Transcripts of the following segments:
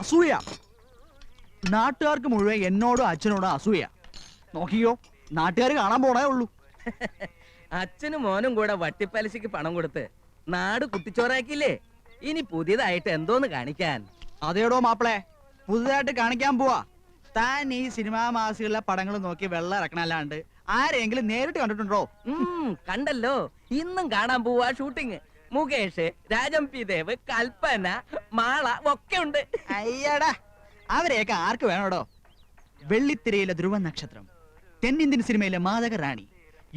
അസൂയ. നാട്ടുകാർക്ക് മുഴുവൻ എന്നോടും അച്ഛനോടും അസൂയ. നോക്കിയോ നാട്ടുകാർ കാണാൻ പോണേ ഉള്ളൂ. അച്ഛനും മോനും കൂടെ വട്ടിപ്പലിശക്ക് പണം കൊടുത്ത് നാട് കുട്ടിച്ചോറാക്കിയില്ലേ ഇനി പുതിയതായിട്ട് എന്തോന്ന് കാണിക്കാൻ? അതേടോ മാപ്പിളെ പുതുതായിട്ട് കാണിക്കാൻ പോവാ. താൻ ഈ സിനിമാ മാസികളിലെ പടങ്ങൾ നോക്കി വെള്ളം ഇറക്കണല്ലാണ്ട് ആരെങ്കിലും നേരിട്ട് കണ്ടിട്ടുണ്ടോ? ഉം, കണ്ടല്ലോ. ഇന്നും കാണാൻ പോവാ ഷൂട്ടിങ്. മുകേഷ് രാജം പി ദേവ് കൽപ്പന മാള ഒക്കെ ഉണ്ട്. അയ്യടാ അവരെയൊക്കെ ആർക്ക് വേണോടോ? വെള്ളിത്തിരയിലെ ധ്രുവ നക്ഷത്രം തെന്നിന്ത്യൻ സിനിമയിലെ മാതക റാണി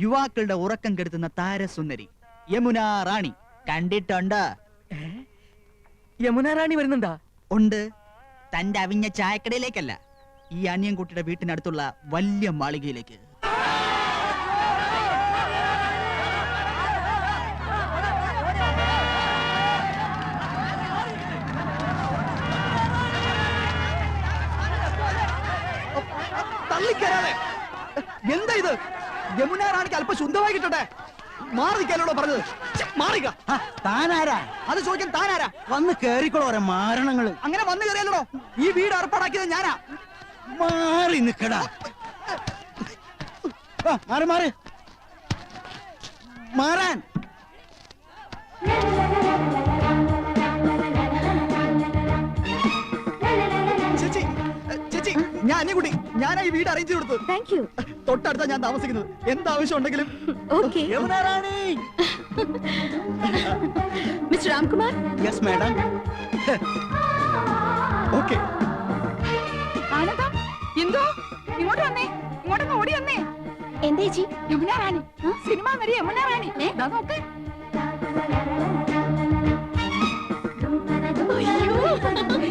യുവാക്കളുടെ ഉറക്കം കെടുത്തുന്ന താരസുന്ദരി യമുന റാണി. കണ്ടിട്ടുണ്ട്? യമുന റാണി വരുന്നുണ്ടാ? ഉണ്ട്. തന്റെ അവിഞ്ഞ ചായക്കടയിലേക്കല്ല ഈ അനിയൻകുട്ടിയുടെ വീട്ടിനടുത്തുള്ള വലിയ മാളികയിലേക്ക് തള്ളിക്കരാതെ എന്താ ഇത് യമുന റാണിക്ക് അല്പം ശുദ്ധമായി കിട്ടട്ടെ? മാറിക്കാനോടോ പറഞ്ഞത്? മാറിക്ക താനാരാ? അത് ചോദിക്കാൻ താനാരാ? വന്ന് കേറിക്കോളോ ഓരോ മാരണങ്ങൾ. അങ്ങനെ വന്നു കയറിയല്ലോ ഈ വീട് ഏർപ്പാടാക്കിയത് ഞാനാ. മാറി നിക്കടാ. മാറി മാറി. മാറാൻ. ഞാൻ അനിയൻകുട്ടി ഞാനാ ഈ വീട് അറേഞ്ച് കൊടുത്തു താങ്ക് യു തൊട്ടടുത്താ ഞാൻ താമസിക്കുന്നത്. എന്താവശ്യം ഉണ്ടെങ്കിലും. Okay Yamuna Rani mister Ramkumar yes madam okay ആനന്ദം എന്തോ ഇങ്ങോട്ട് വന്നേ. ഇങ്ങോട്ടൊന്ന് ഓടി വന്നേ. എന്തേ ചേച്ചി? യമുന റാണി സിനിമ നടി യമുന റാണി ദാ നോക്ക്. അയ്യോ. നോക്ക്.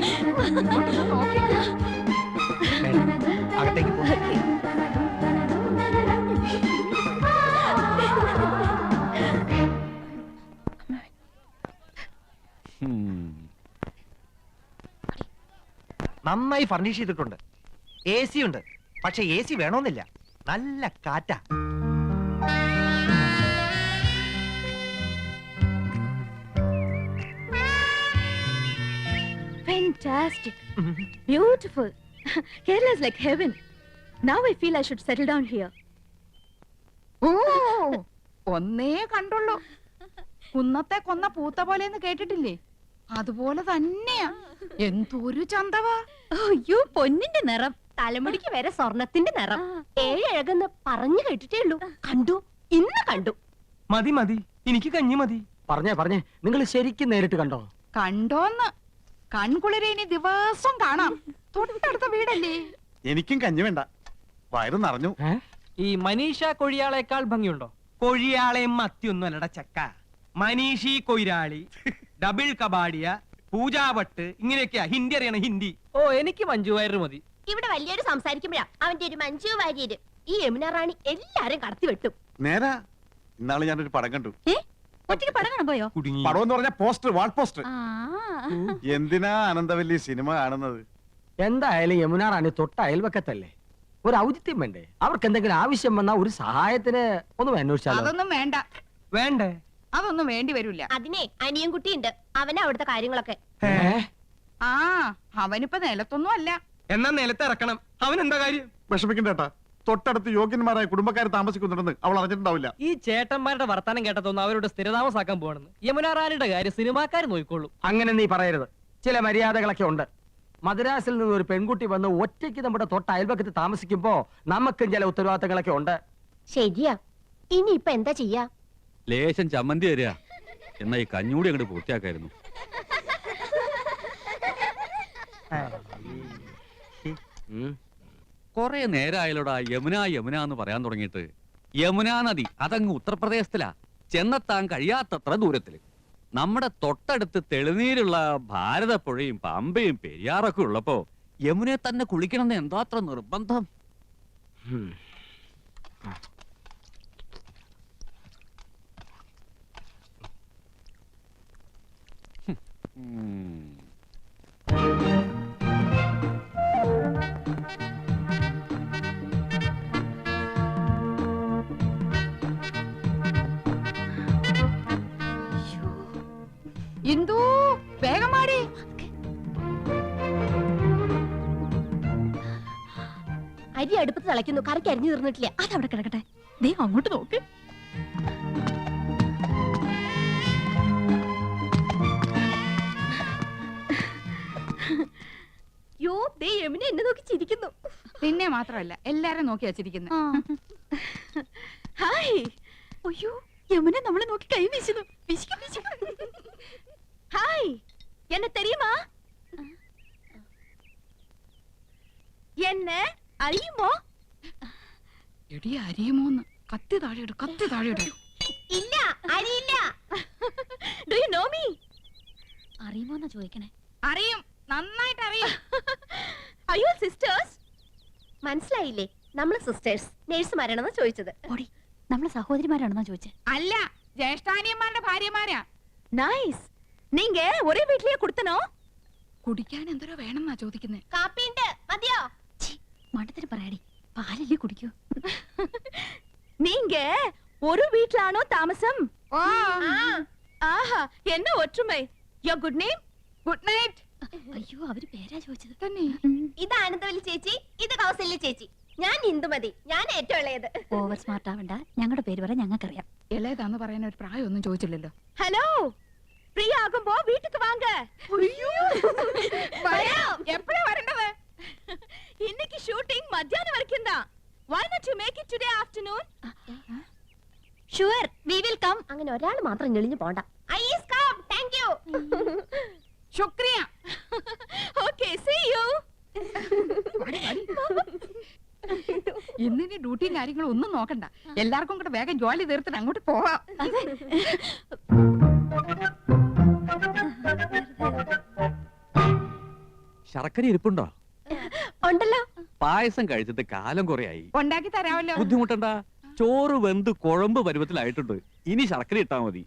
നന്നായി ഫർണിഷ് ചെയ്തിട്ടുണ്ട് എ സി ഉണ്ട് പക്ഷെ എ സി വേണമെന്നില്ല നല്ല കാറ്റാ Fantastic. Beautiful. Kerala is like heaven. Now I feel I should settle down here. ഓ ഒന്നേ കണ്ടുള്ളൂ കുന്നത്തെ കൊന്ന പൂത്ത പോലെന്ന് കേട്ടിട്ടില്ലേ അതുപോലെ തന്നെയാ. എന്തൊരു ചന്തവാ. അയ്യോ പൊന്നിന്റെ നിറം. തലമുടിക്ക് വരെ സ്വർണത്തിന്റെ നിറം. ഏഴഴകെന്ന് പറഞ്ഞു കേട്ടിട്ടേ ഉള്ളൂ. കണ്ടു ഇന്ന് കണ്ടു. മതി മതി. എനിക്ക് കഞ്ഞി മതി. പറഞ്ഞേ പറഞ്ഞേ. നിങ്ങൾ ശരിക്കും നേരിട്ട് കണ്ടോ? കണ്ടോന്ന്. കൺകുളിരെ ഇനി ദിവസം കാണാം. തൊട്ടടുത്ത വീടല്ലേ? എനിക്കും കഞ്ഞി വേണ്ട. വയറ് നിറഞ്ഞു. ഈ മനീഷ കൊഴിയാളേക്കാൾ ഭംഗിയുണ്ടോ? കൊഴിയാളെയും മത്തിയൊന്നും അല്ലട ചക്ക. മനീഷി കൊയിരാളി. ഡബിൾ കബാഡിയ പൂജാവട്ട് ഇങ്ങനെയൊക്കെയാ. ഹിന്ദി അറിയണം ഹിന്ദി. ഓ എനിക്ക് മഞ്ജു വാര്യർ മതി. ഇവിടെ വലിയൊരു സംസാരിക്കുമ്പോഴാ അവന്റെ ഒരു മഞ്ജു വാര്യര്. ഈ യമുന റാണി എല്ലാരും കടത്തി വെട്ടും. നേരാ ഇന്നാൾ ഞാനൊരു പടം കണ്ടു. ഒറ്റയ്ക്ക് പടം കാണാൻ പോയോ? കുടുങ്ങി. പടം എന്ന് പറഞ്ഞ പോസ്റ്റർ വാൾ പോസ്റ്റർ. ആ. എന്തിനാ ആനന്ദവല്ലി സിനിമ കാണുന്നത്? എന്തായാലും യമുന റാണി തൊട്ട അയൽവക്കത്തല്ലേ? ഒരു ഔചിത്യം വേണ്ടേ? അവർക്ക് എന്തെങ്കിലും ആവശ്യം വന്നാ ഒരു സഹായത്തിന് ഒന്ന് അന്വേഷിച്ചാലോ? അതൊന്നും വേണ്ട. വേണ്ടേ? അതൊന്നും വേണ്ടി വരില്ല. അതിനെ അനിയൻ കുട്ടിയുണ്ട്. അവനെ അവിടുത്തെ കാര്യങ്ങളൊക്കെ. ആ അവനിപ്പോ നിലത്തൊന്നും അല്ല. എന്നാ നിലത്ത് ഇറക്കണം. അവൻ എന്താ കാര്യം വിഷമിക്കണ്ടേട്ടാ തൊട്ടടുത്ത് യോഗ്യന്മാരായ കുടുംബക്കാർ താമസിക്കുന്നുണ്ടെന്ന് അവൾ അറിഞ്ഞിട്ടുണ്ടാവില്ല. ഈ ചേട്ടന്മാരുടെ വർത്തമാനം കേട്ടതൊന്നും അവരോട് സ്ഥിരതാമസാക്കാൻ പോകണമെന്ന് യമുന റാണിയുടെ കാര്യം സിനിമാക്കാർ നോക്കിക്കോളൂ. അങ്ങനെ നീ പറയരുത്. ചില മര്യാദകളൊക്കെ ഉണ്ട്. മദ്രാസിൽ നിന്ന് ഒരു പെൺകുട്ടി വന്ന് ഒറ്റയ്ക്ക് നമ്മുടെ തൊട്ട അയൽവക്കത്ത് താമസിക്കുമ്പോ നമുക്കും ചില ഉത്തരവാദിത്തങ്ങളൊക്കെ ഉണ്ട്. ശരിയാ. ഇനി ഇപ്പൊ എന്താ ചെയ്യാ? ലേശം ചമ്മന്തി തരിക. എന്നാ ഈ കഞ്ഞൂടി അങ്ങോട്ട് പൂർത്തിയാക്കായിരുന്നു. കൊറേ നേരായാലോടാ യമുന യമുന എന്ന് പറയാൻ തുടങ്ങിയിട്ട്. യമുന നദി അതങ്ങ് ഉത്തർപ്രദേശത്തിലാ. ചെന്നെത്താൻ കഴിയാത്തത്ര ദൂരത്തിൽ. നമ്മുടെ തൊട്ടടുത്ത് തെളിനീരുള്ള ഭാരതപ്പുഴയും പമ്പയും പെരിയാറൊക്കെ ഉള്ളപ്പോ യമുനെ തന്നെ കുളിക്കണമെന്ന് എന്താത്ര നിർബന്ധം? ಇಂದು ಬೇಗ ಮಾಡಿ അരി അടുപ്പത്ത് തളയ്ക്കുന്നു. കറിക്ക് അരിഞ്ഞു തീർന്നിട്ടില്ല. അതവിടെ കിടക്കട്ടെ. ദേ അങ്ങോട്ട് നോക്ക്. യോ ദേ യമുന എന്നെ നോക്കി ചിരിക്കുന്നു. നിന്നെ മാത്രമല്ല എല്ലാരും നോക്കി വച്ചിരിക്കുന്നത് ഹായ്. അയ്യോ യമുന നമ്മളെ നോക്കി കൈ വീശുന്നു. വീശിക്കും വീശിക്കും. ഹായ്. എന്നെ തെരിയുമാ? എന്നെ അറിയുമോ? എടി അരിയുമോന്ന് കത്തി താഴെയിടും കത്തി താഴെയിടും. ഇല്ല അറിയില്ല. ഡു യു നോ മീ അറിയുമോന്നാ ചോദിക്കണേ? അറിയും. നന്നായിട്ട് അറിയും. അയ്യോ സിസ്റ്റേഴ്സ് മനസ്സിലായില്ലേ? നമ്മൾ സിസ്റ്റേഴ്സ് നേഴ്സുമാരാണെന്ന് ചോദിച്ചത്. ഓടി നമ്മൾ സഹോദരിമാരാണെന്നാ ചോദിച്ചത് അല്ല ജ്യേഷ്ഠാനിയന്മാരുടെ ഭാര്യമാരാ. നൈസ് നീങ്ക ഒരേ വീട്ടിലേ കൊടുത്തനോ? കുടിക്കാൻ എന്തോരോ വേണമെന്നാ ചോദിക്കുന്നത് കാപ്പിണ്ട് മതിയോ? മണ്ടത്തിന് പറയാടി. പാലല്ലേ കുടിക്കൂ. ഒരു വീട്ടിലാണോ താമസം? ആഹാ എന്ന ഒற்றுമൈ യോ ഗുഡ് നെയിം ഗുഡ് നൈറ്റ് അയ്യോ അവർ പേരാ ചോദിച്ചത്. തന്നെ. ഇതാണ് തൊലി ചേച്ചി ഇത് കൗസല്യ ചേച്ചി. ഞാൻ ഹിന്ദുമതി ഞാൻ ഏറ്റവും ഇളയത്. ഓവർ സ്മാർട്ട് ആവണ്ട. ഞങ്ങളുടെ പേര് പറയാൻ ഞങ്ങൾക്കറിയാം. ഇളയതാന്ന് പറയാൻ ഒരു പ്രായം ഒന്നും ചോദിച്ചില്ലല്ലോ. ഹലോ പ്രിയ ആകുമ്പോ വീട്ടിക്ക് വാങ്ങ. എപ്പോഴാ വരേണ്ടത്? ഇന്നിക്ക് ഷൂട്ടിംഗ് മധ്യാഹ്നം വരയ്ക്കും why not you make it today afternoon sure we will come അങ്ങനെ ഒരാൾ മാത്രം ഞെളിഞ്ഞു പോണ്ട. I is come. Thank you ശുക്രിയ. ഡ്യൂട്ടിയും കാര്യങ്ങളും ഒന്നും നോക്കണ്ട. എല്ലാവർക്കും കൂടെ വേഗം ജോലി തീർത്തിട്ട് അങ്ങോട്ട് പോവാം. ശർക്കര ഇരിപ്പുണ്ടോ? ഉണ്ടല്ലോ. പായസം കഴിച്ചിട്ട് കാലം കുറയായി. ഉണ്ടാക്കി തരാമല്ലോ. ബുദ്ധിമുട്ടണ്ട. ചോറ് വെന്ത് കുഴമ്പ് പരുവത്തിലായിട്ടുണ്ട്. ഇനി ശർക്കര ഇട്ടാ മതി.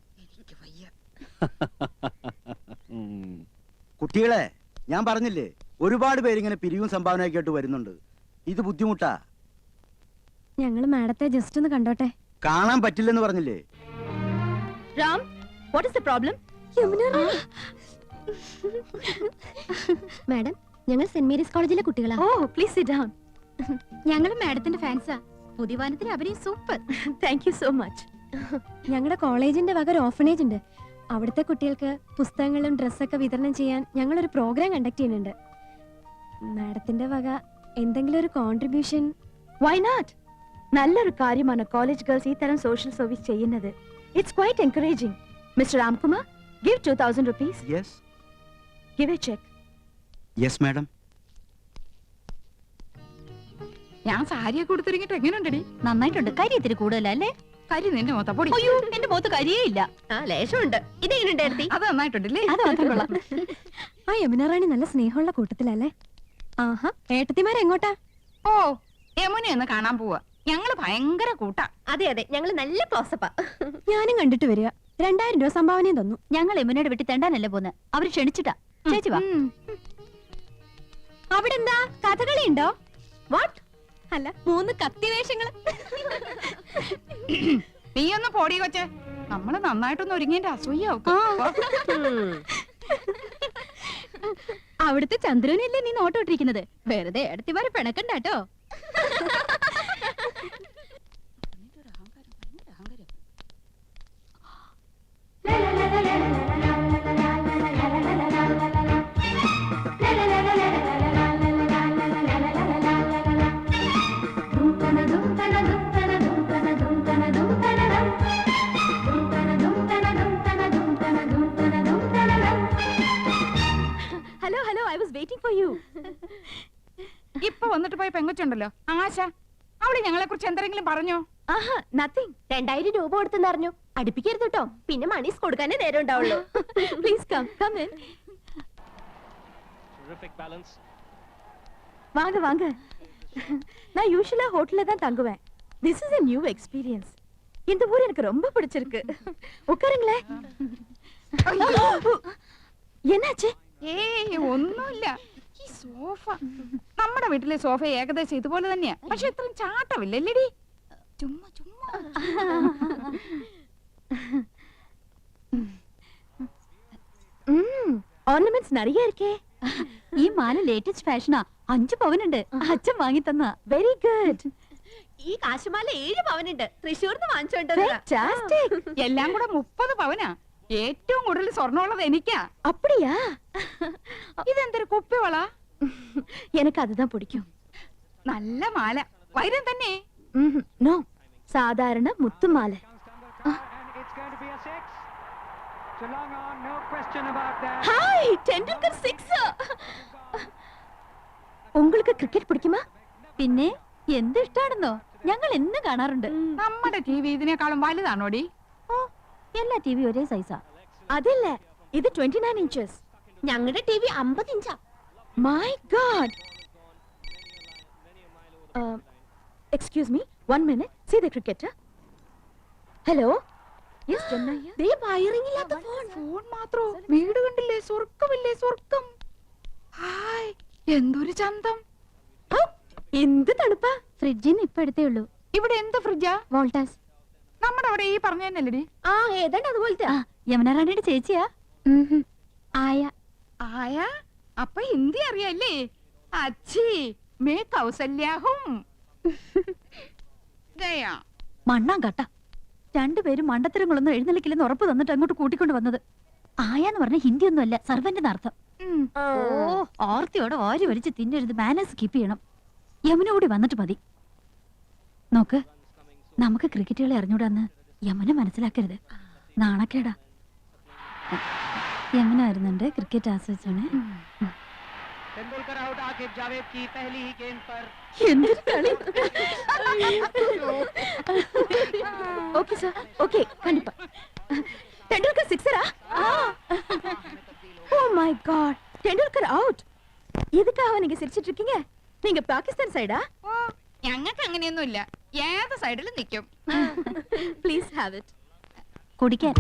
കുട്ടികളെ ഞാൻ പറഞ്ഞില്ലേ ഒരുപാട് പേരിങ്ങനെ പിരിവും സംഭാവനയൊക്കെ ആയിട്ട് വരുന്നുണ്ട്. ഇത് ബുദ്ധിമുട്ടാ. ഞങ്ങൾ മാഡത്തെ ജസ്റ്റ് ഒന്ന് കണ്ടോട്ടെ. കാണാൻ പറ്റില്ലെന്ന് പറഞ്ഞില്ലേ? Ram what is the problem madam ഞങ്ങൾ സെന്റ് മേരീസ് കോളേജിലെ കുട്ടികളാ. ഓ പ്ലീസ് സിറ്റ് ഡൗൺ ഞങ്ങൾ മാഡത്തിന്റെ ഫാൻസാ. പുതിവാനത്തിലെ അഭിനയം super. Thank you so much ഞങ്ങളുടെ കോളേജിന്റെ വക ഒരു ഓഫനേജ് ഉണ്ട്. അവിടുത്തെ കുട്ടികൾക്ക് പുസ്തകങ്ങളും ഡ്രസ്സൊക്കെ വിതരണം ചെയ്യാൻ ഞങ്ങൾ ഒരു പ്രോഗ്രാം കണ്ടക്ട് ചെയ്യുന്നുണ്ട്. മാഡത്തിന്റെ വക എന്തെങ്കിലും ഒരു കോൺട്രിബ്യൂഷൻ വൈ നോട്ട് നല്ലൊരു കാര്യമാണ് കോളേജ് ഗേൾസ് ഈ തരം സോഷ്യൽ സർവീസ് ചെയ്യുന്നത്. It's quite encouraging mister Ramkumar give two thousand rupees yes give a cheque yes madam ഞാൻ സാരിയൊക്കെ കൊടുത്തിരിങ്ങിട്ട് എങ്ങനെയുണ്ടടി നന്നായിട്ടുണ്ട്. കരി ഇത്തിരി കൂടുതലല്ലേ? കരി നിന്റെ മോത്ത പൊടി. അയ്യോ എന്റെ മുഖത്ത് കരിയേ ഇല്ല. ആ ലേശമുണ്ട്. ഇതെങ്ങനെയുണ്ടായിരുത്തി അത് നന്നായിട്ടുണ്ടല്ലേ? അത് മാത്രം കൊള്ളാം ആ യമുന റാണി നല്ല സ്നേഹമുള്ള കൂട്ടത്തിലല്ലേ? ആഹാ. ഏട്ടത്തിമാരെങ്ങോട്ടാ? ഓ യമുന ഒന്ന് കാണാൻ പോവാ. ഞങ്ങൾ ഭയങ്കര കൂട്ടാ. അതെ അതെ. ഞങ്ങൾ നല്ല ക്ലോസപ്പാ ഞാനും കണ്ടിട്ട് വരിക. രണ്ടായിരം രൂപ സംഭാവനയും തന്നു. ഞങ്ങൾ യമുനയുടെ വീട്ടിൽ തെണ്ടാനല്ലേ പോന്ന്? അവർ ക്ഷണിച്ചിട്ടാ. ചേച്ചി വാ. അവിടെ എന്താ കഥകളി ഉണ്ടോ വാട്ട് അല്ല മൂന്ന് കത്തിവേഷങ്ങൾ. നീ ഒന്ന് പോടി കൊച്ചെ. നമ്മൾ നന്നായിട്ടൊന്ന് ഒരുങ്ങിന്റെ അസൂയാവും അവിടുത്തെ ചന്ദ്രനല്ലേ നീ നോട്ടോട്ടിരിക്കുന്നത് വെറുതെ എടുത്തിവരെ പിണക്കണ്ടാട്ടോ വന്നിട്ട് പോയ പെങ്കൊച്ചുണ്ടല്ലോ ആശ അവള് ഞങ്ങളെ കുറിച്ച് എന്തെങ്കിലും പറഞ്ഞോ ആഹാ നത്തിങ് രണ്ടായിരം രൂപ കൊടുത്തെന്ന് അറിഞ്ഞു അടുപ്പിക്കരുത് കേട്ടോ പിന്നെ മണീസ് കൊടുക്കാനേ നേരം ഉണ്ടാവുള്ളൂ പ്ലീസ് കം കം வாங்க வாங்க நான் யூஷுவலா ஹோட்டல்ல தான் தங்குவேன் this is a new experience இந்த ஊர் எனக்கு ரொம்ப பிடிச்சிருக்கு உட்காருங்களேன் என்னாச்சு ഏയ് ഒന്നുമില്ല ഈ സോഫ. നമ്മുടെ വീട്ടിലെ സോഫ ഏകദേശം ഇതുപോലെ തന്നെയാ. പക്ഷെ ഇത്രയും ചാട്ടമില്ല അല്ലേടി ചുമ്മാ. ചുമ്മാ ഓർണമെന്റ്സ് നിറയെ ഈ മാല ലേറ്റസ്റ്റ് ഫാഷനാ അഞ്ച് പവനുണ്ട്. അച്ഛൻ വാങ്ങി തന്ന. വെരി ഗുഡ് ഈ കാശുമാല ഏഴ് പവനുണ്ട്. തൃശ്ശൂർന്ന് വാങ്ങിച്ചോണ്ടത് എല്ലാം കൂടെ മുപ്പത് പവനാ. ഏറ്റവും കൂടുതൽ സ്വർണമുള്ളത് എനിക്കാ. അപ്പടിയാ? ഇതെന്തൊരു കുപ്പിവള? എനിക്ക് അതുതാ പൊടിക്കും. നല്ല മാല. വൈരം തന്നെ. നോ. സാധാരണ മുത്തുമാല ഉങ്ങൾക്ക് ക്രിക്കറ്റ് പിടിക്കുമോ? പിന്നെ എന്ത് ഇഷ്ടാണെന്നോ? ഞങ്ങൾ എന്ന് കാണാറുണ്ട്. നമ്മുടെ ടിവി ഇതിനേക്കാളും വലുതാണോടി? എല്ലാ ടി വി ഒരേ സൈസാ അതല്ല? ഇത് ട്വന്റി നയൻ ഇഞ്ചസ് ഞങ്ങളുടെ ടി വി അമ്പത് ഇഞ്ചാ my God excuse me one minute see the cricket hello വീട് കണ്ടില്ലേ? സ്വർഗമില്ലേ സ്വർഗം ഹായ് എന്തൊരു ചന്തം. എന്ത് തണുപ്പാ. ഫ്രിഡ്ജിന്ന് ഇപ്പൊ എടുത്തേ ഉള്ളൂ. ഇവിടെ എന്താ ഫ്രിഡ്ജാ? വോൾട്ടാസ്. നമ്മുടെ അവിടെ ഈ പറഞ്ഞു ആ ഏതാണ്ട് അതുപോലത്തെ. യമുനറാണിയുടെ ചേച്ചിയാ. ആയ. ആയ? അപ്പൊ ഹിന്ദി അറിയാല്ലേ? അച്ഛി മേ കൗസല്യാഹും. മണ്ണാം കട്ട. രണ്ടുപേരും മണ്ടത്തരങ്ങളൊന്നും എഴുന്നള്ളിക്കില്ലെന്ന് ഉറപ്പ് തന്നിട്ട് അങ്ങോട്ട് കൂട്ടിക്കൊണ്ട് വന്നത്. ആയാന്ന് പറഞ്ഞ ഹിന്ദി ഒന്നുമല്ല സർവന്റിന്റെ അർത്ഥം. ഓ ഓർത്തിയോടെ വാരി വലിച്ച് തിന്നരുത് മാനേഴ്സ് കീപ്പ് ചെയ്യണം. യമുന കൂടി വന്നിട്ട് മതി. നോക്ക് നമുക്ക് ക്രിക്കറ്റുകളെ അറിഞ്ഞൂടാന്ന് യമുന മനസ്സിലാക്കരുത് നാണക്കേടാ യമുന വരുന്നുണ്ട് ക്രിക്കറ്റ് ആസ്വദിച്ചാണ് എന്തൊരു കളി ஓகே சார் ஓகே கண்டிப்பா Tendulkar சிக்ஸரா oh my God Tendulkar out எதுக்காக நீங்க சிரிச்சிட்டு இருக்கீங்க நீங்க பாகிஸ்தான் சைடா ഓ ഞങ്ങൾക്ക് അങ്ങനെയൊന്നുമില്ല. ഏത് സൈഡിലും നിൽക്കും. പ്ലീസ് ഹാവ് ഇറ്റ് കുടിക്കാൻ.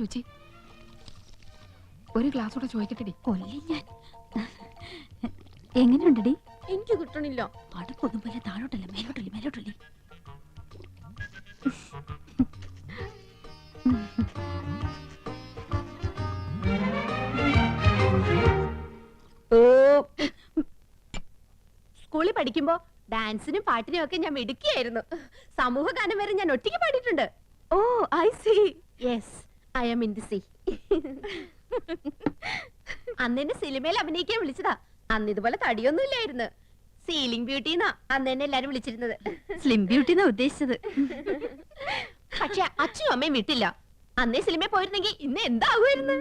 രുചി. ഒരു ഗ്ലാസ് കൂടെ ചോദിക്കട്ടെടി. ഞാൻ. എങ്ങനെയുണ്ടടി എനിക്ക് കിട്ടണില്ല. പടക്കൊന്നും പോലെ താഴോട്ടല്ല മേലോട്ടല്ലേ മേലോട്ടല്ലേ? പഠിക്കുമ്പോ ഡാൻസിനും പാട്ടിനും ഒക്കെ ഞാൻ മിടുക്കിയായിരുന്നു സമൂഹ ഗാനം വരെ ഞാൻ ഒറ്റയ്ക്ക് പാടിയിട്ടുണ്ട് oh I see yes I'm in the sea അന്ന് എന്നെ സിനിമയിൽ അഭിനയിക്കാൻ വിളിച്ചതാ അന്ന് ഇതുപോലെ തടിയൊന്നും ഇല്ലായിരുന്നു സീലിംഗ് ബ്യൂട്ടി എന്നാ അന്ന് എന്നെ എല്ലാരും വിളിച്ചിരുന്നത് സ്ലിം ബ്യൂട്ടി എന്നാ ഉദ്ദേശിച്ചത് പക്ഷെ അച്ഛനും അമ്മയും വിട്ടില്ല അന്നേ സിനിമയിൽ പോയിരുന്നെങ്കിൽ ഇന്ന് എന്താകുമായിരുന്നു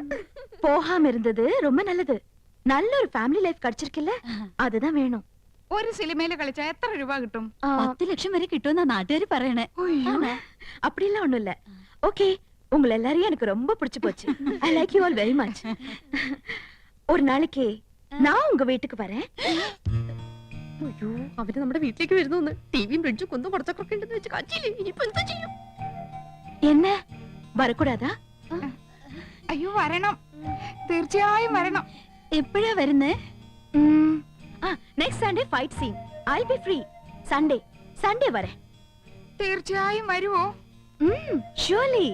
போகாம இருந்தது ரொம்ப நல்லது நல்ல ஒரு ஃபேமிலி லைஃப் கிடைச்சிருக்குல்ல அதுதான் வேணும் ഒരു സിനിമയിൽ കളിച്ചാ എത്ര രൂപ കിട്ടും பத்து லட்சம் வரை கிட்டும்னா நாட்டுகாரி പറയണേ അയ്യോ. ஆமா. அப்படிலாம் ஒண்ணும் இல்ல ஓகே உங்களை எல்லாரையும் எனக்கு ரொம்ப பிடிச்சு போச்சு I like you all very much ஒரு நாளைக்கு நான் உங்க வீட்டுக்கு வரேன் അയ്യോ അവര് നമ്മുടെ വീട്ടിലേക്ക് വരുന്നു ടിവിയും ഫ്രിഡ്ജും കുന്നും കുറച്ചൊക്കെ ഉണ്ടെന്ന് വെച്ച് കാച്ചില്ലേ ഇനിയിപ്പോ എന്താ ചെയ്യും என்ன வரக்கூடாதா അയ്യോ വരണം തീർച്ചയായും വരണം എപ്പോഴാ വരുന്നേ ആ Next Sunday fight scene I be free Sunday Sunday വരെ. തീർച്ചയായും വരുവോ? ഷുവർലി.